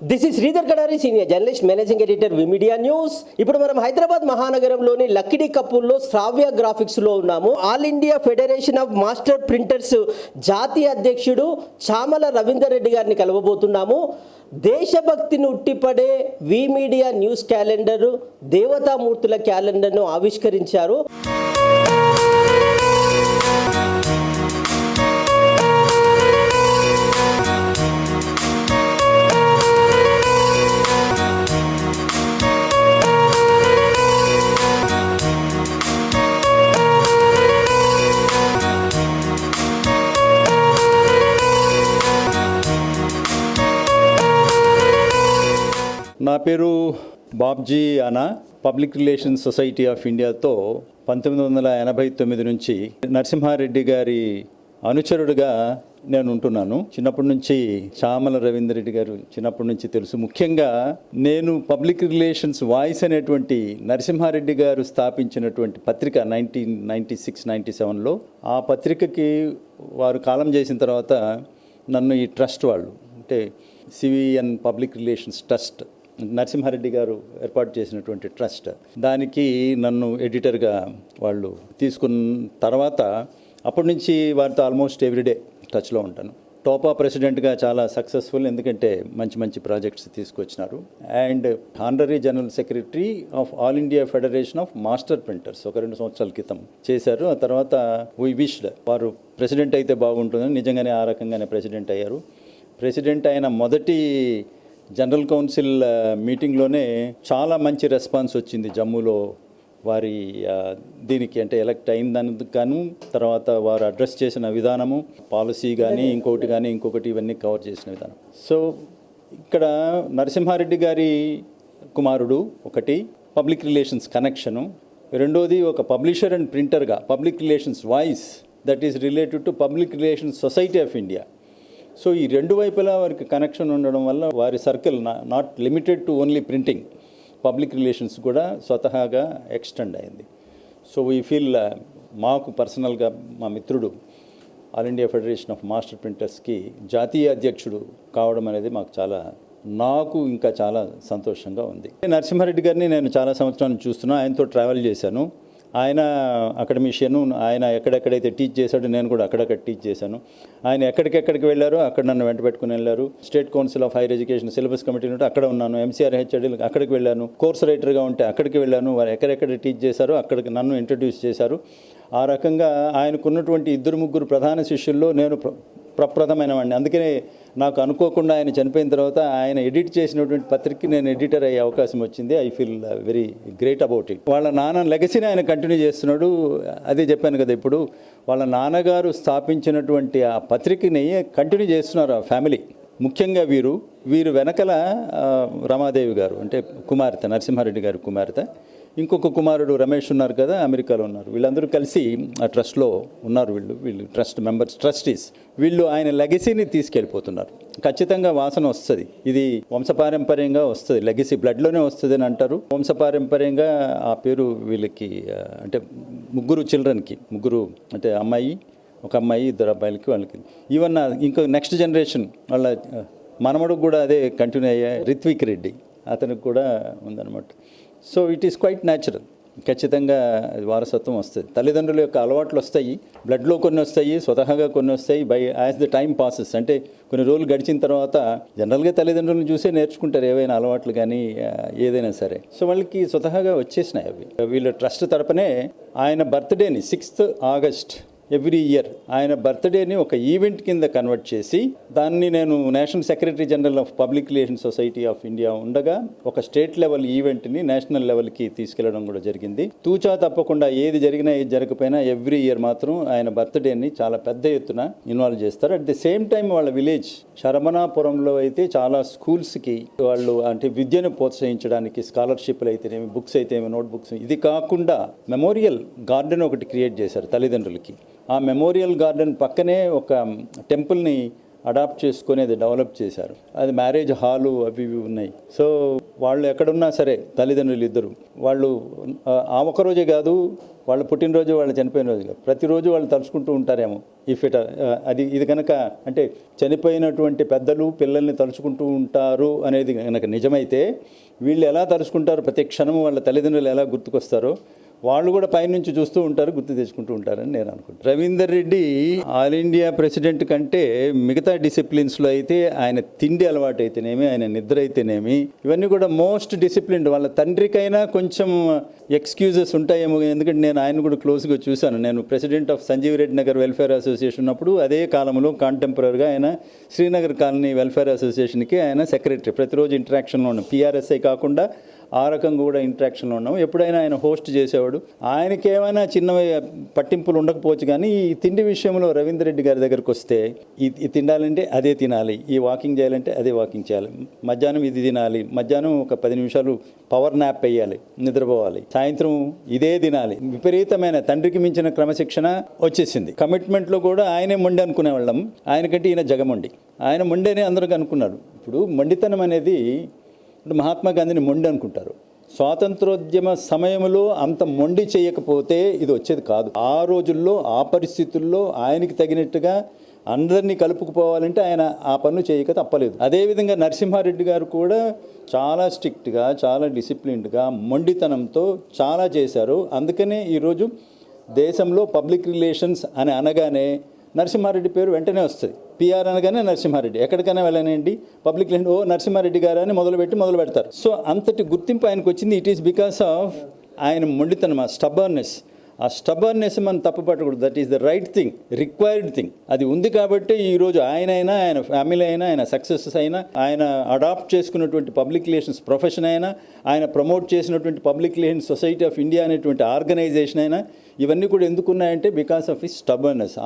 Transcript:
This is Sridhar Kadari senior journalist managing editor V media news ఇప్పుడు మనం హైదరాబాద్ మహానగరంలోని లక్కిడి కపూర్లో శ్రావ్య గ్రాఫిక్స్లో ఉన్నాము. All India federation of master printers జాతీయ అధ్యక్షుడు చామల రవీందర్ రెడ్డి గారిని కలవబోతున్నాము. దేశభక్తిని ఉట్టిపడే వి మీడియా న్యూస్ క్యాలెండర్ దేవతామూర్తుల క్యాలెండర్ను ఆవిష్కరించారు. పేరు బాబ్జీ అనా పబ్లిక్ రిలేషన్స్ సొసైటీ ఆఫ్ ఇండియాతో పంతొమ్మిది వందల ఎనభై తొమ్మిది నుంచి నరసింహారెడ్డి గారి అనుచరుడుగా నేను ఉంటున్నాను. చిన్నప్పటి నుంచి చామల రవీందర్ రెడ్డి గారు చిన్నప్పటి నుంచి తెలుసు. ముఖ్యంగా నేను పబ్లిక్ రిలేషన్స్ వాయిస్ అనేటువంటి నరసింహారెడ్డి గారు స్థాపించినటువంటి పత్రిక నైన్టీన్ నైంటీ సిక్స్ నైంటీ సెవెన్లో ఆ పత్రికకి వారు కాలం చేసిన తర్వాత నన్ను ఈ ట్రస్ట్ వాళ్ళు అంటే CVN Public Relations Trust Narasimha Reddy గారు ఏర్పాటు చేసినటువంటి ట్రస్ట్ దానికి నన్ను ఎడిటర్గా వాళ్ళు తీసుకున్న తర్వాత అప్పటి నుంచి వారితో ఆల్మోస్ట్ ఎవ్రీడే టచ్లో ఉంటాను. టోపా ప్రెసిడెంట్గా చాలా సక్సెస్ఫుల్ ఎందుకంటే మంచి మంచి ప్రాజెక్ట్స్ తీసుకొచ్చినారు. And honorary general secretary of All India Federation of Master Printers ఒక రెండు సంవత్సరాల క్రితం చేశారు. ఆ తర్వాత వీ విష్డ్ వారు ప్రెసిడెంట్ అయితే బాగుంటుందని నిజంగానే ఆ రకంగానే ప్రెసిడెంట్ అయ్యారు. ప్రెసిడెంట్ అయిన మొదటి జనరల్ కౌన్సిల్ మీటింగ్లోనే చాలా మంచి రెస్పాన్స్ వచ్చింది జమ్మూలో. వారి దీనికి అంటే ఎలక్ట్ అయిందని దానికి గాను తర్వాత వారు అడ్రస్ చేసిన విధానము పాలసీ కానీ ఇంకొకటి కానీ ఇంకొకటి ఇవన్నీ కవర్ చేసిన విధానం. సో ఇక్కడ నరసింహారెడ్డి గారి కుమారుడు ఒకటి పబ్లిక్ రిలేషన్స్ కనెక్షను. రెండోది ఒక publisher and ప్రింటర్గా public relations voice that is related to Public Relations Society of India. So ఈ రెండు వైపులా వారికి కనెక్షన్ ఉండడం వల్ల వారి circle not limited to only printing public relations కూడా స్వతహాగా ఎక్స్టెండ్ అయింది. సో వీ ఫీల్ మాకు పర్సనల్గా మా మిత్రుడు All India Federation of Master ప్రింటర్స్కి జాతీయ అధ్యక్షుడు కావడం అనేది మాకు చాలా నాకు ఇంకా చాలా సంతోషంగా ఉంది. నరసింహారెడ్డి గారిని నేను చాలా సంవత్సరాలు చూస్తున్నా ఆయనతో ట్రావెల్ చేశాను. ఆయన అకాడమిషియన్ ఆయన ఎక్కడెక్కడైతే టీచ్ చేశాడో నేను కూడా అక్కడక్కడ టీచ్ చేశాను. ఆయన ఎక్కడికెక్కడికి వెళ్ళారో అక్కడ నన్ను వెంట పెట్టుకుని వెళ్ళారు. State Council of Higher Education syllabus committee ఉంటే అక్కడ ఉన్నాను. ఎంసీఆర్ హెచ్ఐడి అక్కడికి వెళ్ళాను. కోర్స్ రైటర్గా ఉంటే అక్కడికి వెళ్ళాను. వారు ఎక్కడెక్కడ టీచ్ చేశారో అక్కడికి నన్ను ఇంట్రడ్యూస్ చేశారు. ఆ రకంగా ఆయనకున్నటువంటి ఇద్దరు ముగ్గురు ప్రధాన శిష్యుల్లో నేను ప్ర- వాడిని అందుకనే నాకు అనుకోకుండా ఆయన చనిపోయిన తర్వాత ఆయన ఎడిట్ చేసినటువంటి పత్రికకి నేను ఎడిటర్ అయ్యే అవకాశం వచ్చింది. I feel very great about it. వాళ్ళ నాన్న లెగసీని ఆయన కంటిన్యూ చేస్తున్నాడు. అదే చెప్పాను కదా ఇప్పుడు వాళ్ళ నాన్నగారు స్థాపించినటువంటి ఆ పత్రికని కంటిన్యూ చేస్తున్నారు ఆ ఫ్యామిలీ. ముఖ్యంగా వీరు వీరు వెనకల రమాదేవి గారు అంటే కుమార్తె నరసింహారెడ్డి గారి కుమార్తె. ఇంకొక కుమారుడు రమేష్ ఉన్నారు కదా అమెరికాలో ఉన్నారు. వీళ్ళందరూ కలిసి ఆ ట్రస్ట్లో ఉన్నారు వీళ్ళు. వీళ్ళు ట్రస్ట్ మెంబర్స్ ట్రస్టీస్. వీళ్ళు ఆయన లెగసీని తీసుకెళ్ళిపోతున్నారు. ఖచ్చితంగా వాసన వస్తుంది. ఇది వంశపారంపర్యంగా వస్తుంది. లెగసీ బ్లడ్లోనే వస్తుంది అని అంటారు. వంశపారంపర్యంగా ఆ పేరు వీళ్ళకి అంటే ముగ్గురు చిల్డ్రన్కి ముగ్గురు అంటే అమ్మాయి ఒక అమ్మాయి ఇద్దరు అబ్బాయిలకి వాళ్ళకి. ఈవెన్ ఇంకో నెక్స్ట్ జనరేషన్ వాళ్ళ మనమడు కూడా అదే కంటిన్యూ అయ్యే రిత్విక్ రెడ్డి. అతనికి కూడా ఉందన్నమాట. So it is quite natural ఖచ్చితంగా వారసత్వం వస్తుంది. తల్లిదండ్రుల యొక్క అలవాట్లు వస్తాయి. బ్లడ్లో కొన్ని వస్తాయి స్వతహాగా కొన్ని వస్తాయి. By as the time passes అంటే కొన్ని రోజులు గడిచిన తర్వాత జనరల్గా తల్లిదండ్రులను చూసే నేర్చుకుంటారు ఏవైనా అలవాట్లు కానీ ఏదైనా సరే. సో వాళ్ళకి స్వతహాగా వచ్చేసినాయి అవి. వీళ్ళ ట్రస్ట్ తరపునే ఆయన బర్త్డేని సిక్స్త్ ఆగస్ట్ ఎవ్రీ ఇయర్ ఆయన బర్త్డేని ఒక ఈవెంట్ కింద కన్వర్ట్ చేసి దాన్ని నేను national secretary general of Public Relation Society of India ఉండగా ఒక స్టేట్ లెవెల్ ఈవెంట్ని నేషనల్ లెవెల్కి తీసుకెళ్ళడం కూడా జరిగింది. తూచా తప్పకుండా ఏది జరిగినా ఏది జరగకపోయినా ఎవ్రీ ఇయర్ మాత్రం ఆయన బర్త్డేని చాలా పెద్ద ఎత్తున ఇన్వాల్వ్ చేస్తారు. అట్ ది సేమ్ టైం వాళ్ళ విలేజ్ శరమణాపురంలో అయితే చాలా స్కూల్స్కి వాళ్ళు అంటే విద్యను ప్రోత్సహించడానికి స్కాలర్షిప్లు అయితేనేమి బుక్స్ అయితేనేమి నోట్ బుక్స్ ఇది కాకుండా మెమోరియల్ గార్డెన్ ఒకటి క్రియేట్ చేశారు తల్లిదండ్రులకి. ఆ మెమోరియల్ గార్డెన్ పక్కనే ఒక టెంపుల్ని అడాప్ట్ చేసుకొని అది డెవలప్ చేశారు. అది మ్యారేజ్ హాలు అవి ఇవి ఉన్నాయి. సో వాళ్ళు ఎక్కడున్నా సరే తల్లిదండ్రులు ఇద్దరు. వాళ్ళు ఆ, ఆ ఒక్క రోజే కాదు వాళ్ళ పుట్టినరోజు వాళ్ళు చనిపోయిన రోజు కాదు. ప్రతిరోజు వాళ్ళు తలుచుకుంటూ ఉంటారేమో ఇఫ్ ఇట్ అది ఇది కనుక అంటే చనిపోయినటువంటి పెద్దలు పిల్లల్ని తలుచుకుంటూ ఉంటారు అనేది కనుక నిజమైతే వీళ్ళు ఎలా తలుచుకుంటారు? ప్రతి క్షణము వాళ్ళ తల్లిదండ్రులు ఎలా గుర్తుకొస్తారో వాళ్ళు కూడా పైనుంచి చూస్తూ ఉంటారు గుర్తు తెచ్చుకుంటూ ఉంటారని నేను అనుకుంటాను Ravinder Reddy all India president కంటే మిగతా డిసిప్లిన్స్లో అయితే ఆయన తిండి అలవాటు అయితేనేమి ఆయన నిద్ర అయితేనేమి ఇవన్నీ కూడా మోస్ట్ డిసిప్లిన్డ్. వాళ్ళ తండ్రికైనా కొంచెం ఎక్స్క్యూజెస్ ఉంటాయేమో ఎందుకంటే నేను ఆయన కూడా క్లోజ్గా చూశాను. నేను president of Sanjeev Reddy Nagar welfare association ఉన్నప్పుడు అదే కాలంలో కాంటెంపరీగా ఆయన శ్రీనగర్ కాలనీ వెల్ఫేర్ అసోసియేషన్కి ఆయన సెక్రటరీ. ప్రతిరోజు ఇంటరాక్షన్లో ఉన్న పిఆర్ఎస్ఐ కాకుండా ఆ రకంగా కూడా ఇంట్రాక్షన్లో ఉన్నాం ఎప్పుడైనా ఆయన హోస్ట్ చేసేవాడు. ఆయనకి ఏమైనా చిన్న పట్టింపులు ఉండకపోవచ్చు కానీ ఈ తిండి విషయంలో రవీందర్ రెడ్డి గారి దగ్గరకు వస్తే ఈ ఇది తినాలంటే అదే తినాలి. ఈ వాకింగ్ చేయాలంటే అదే వాకింగ్ చేయాలి. మధ్యాహ్నం ఇది తినాలి. మధ్యాహ్నం ఒక పది నిమిషాలు పవర్ నాప్ వేయాలి. నిద్రపోవాలి. సాయంత్రం ఇదే తినాలి. విపరీతమైన తండ్రికి మించిన క్రమశిక్షణ వచ్చేసింది. కమిట్మెంట్లో కూడా ఆయనే మొండి అనుకునేవాళ్ళం. ఆయనకంటే ఈయన జగమండి. ఆయన మొండేనే అందరికి అనుకున్నారు ఇప్పుడు మొండితనం అనేది ఇప్పుడు మహాత్మా గాంధీని మొండి అనుకుంటారు. స్వాతంత్రోద్యమ సమయంలో అంత మొండి చేయకపోతే ఇది వచ్చేది కాదు. ఆ రోజుల్లో ఆ పరిస్థితుల్లో ఆయనకి తగినట్టుగా అందరినీ కలుపుకుపోవాలంటే ఆయన ఆ పనులు చేయక తప్పలేదు. అదేవిధంగా నరసింహారెడ్డి గారు కూడా చాలా స్ట్రిక్ట్గా చాలా డిసిప్లిన్డ్గా మొండితనంతో చాలా చేశారు. అందుకనే ఈరోజు దేశంలో పబ్లిక్ రిలేషన్స్ అని అనగానే నరసింహారెడ్డి పేరు వెంటనే వస్తుంది. పిఆర్ అనగానే నరసింహారెడ్డి. ఎక్కడికైనా వెళ్ళనండి. పబ్లిక్ ల్యాండ్ ఓ నరసింహారెడ్డి గారు అని మొదలుపెట్టి మొదలు పెడతారు. సో అంతటి గుర్తింపు ఆయనకు వచ్చింది. ఇట్ ఈస్ బికాస్ ఆఫ్ ఆయన మొండితనం ఆ స్టబర్నెస్ ఆ స్టబర్నెస్ మనం తప్పుపట్టకూడదు. That is the right thing required thing అది ఉంది కాబట్టి ఈరోజు ఆయన అయినా ఆయన ఫ్యామిలీ అయినా ఆయన సక్సెసెస్ అయినా ఆయన అడాప్ట్ చేసుకున్నటువంటి పబ్లిక్ రిలేషన్స్ ప్రొఫెషన్ అయినా ఆయన ప్రమోట్ చేసినటువంటి Public Relations Society of India అనేటువంటి ఆర్గనైజేషన్ అయినా ఇవన్నీ కూడా ఎందుకున్నాయంటే బికాస్ ఆఫ్ హిస్ స్టబర్నెస్